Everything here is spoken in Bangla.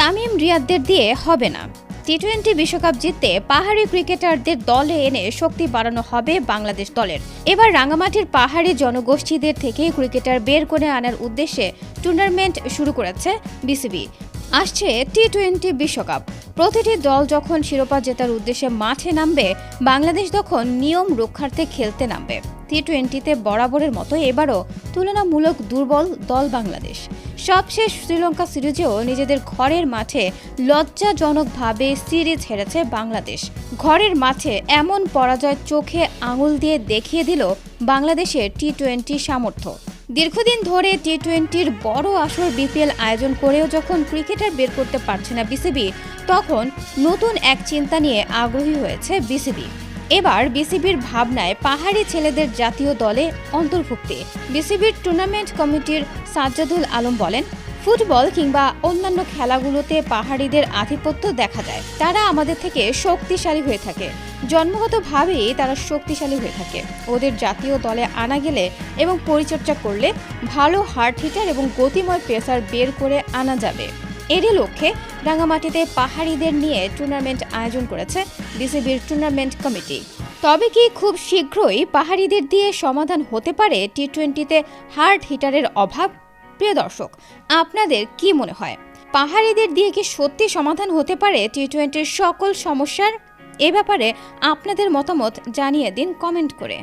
তামিম রিয়াদদের দিয়ে হবে না। টি টোয়েন্টি বিশ্বকাপ জিততে পাহাড়ি ক্রিকেটারদের দলে এনে শক্তি বাড়ানো হবে বাংলাদেশ দলের। এবার রাঙামাটির পাহাড়ি জনগোষ্ঠীদের থেকে ক্রিকেটার বের করে আনার উদ্দেশ্যে টুর্নামেন্ট শুরু করেছে বিসিবি। আসছে টি টোয়েন্টি বিশ্বকাপ। প্রতিটি দল যখন শিরোপা জেতার উদ্দেশ্যে মাঠে নামবে, বাংলাদেশ তখন নিয়ম রক্ষার্থে খেলতে নামবে। টি টোয়েন্টিতে বরাবরের মতো এবারও তুলনামূলক দুর্বল দল বাংলাদেশ। সবশেষ শ্রীলঙ্কা সিরিজেও নিজেদের ঘরের মাঠে লজ্জাজনকভাবে সিরিজ হেরেছে বাংলাদেশ। ঘরের মাঠে এমন পরাজয় চোখে আঙুল দিয়ে দেখিয়ে দিল বাংলাদেশের টি টোয়েন্টি সামর্থ্য। দীর্ঘদিন ধরে টি টোয়েন্টির বড় আসর বিপিএল আয়োজন করেও যখন ক্রিকেটার বের করতে পারছে না বিসিবি, তখন নতুন এক চিন্তা নিয়ে আগ্রহী হয়েছে বিসিবি। এবার বিসিবির ভাবনায় পাহাড়ি ছেলেদের জাতীয় দলে অন্তর্ভুক্তি। বিসিবির টুর্নামেন্ট কমিটির সাজ্জাদুল আলম বলেন, ফুটবল কিংবা অন্যান্য খেলাগুলোতে পাহাড়িদের আধিপত্য দেখা যায়। তারা আমাদের থেকে শক্তিশালী হয়ে থাকে। জন্মগতভাবেই তারা শক্তিশালী হয়ে থাকে। ওদের জাতীয় দলে আনা গেলে এবং পরিচর্যা করলে ভালো হার্ট হিটার এবং গতিময় পেসার বের করে আনা যাবে। এরই লক্ষ্যে রাঙামাটিতে পাহাড়িদের নিয়ে টুর্নামেন্ট আয়োজন করেছে বিসিবির টুর্নামেন্ট কমিটি। তবে কি খুব শীঘ্রই পাহাড়িদের দিয়ে সমাধান হতে পারে টি টোয়েন্টিতে হার্ট হিটারের অভাব? প্রিয় দর্শক, আপনাদের কি মনে হয়? পাহাড়িদের দিয়ে কি সত্যি সমাধান হতে পারে টি টোয়েন্টির সকল সমস্যার? এ ব্যাপারে আপনাদের মতামত জানিয়ে দিন কমেন্ট করে।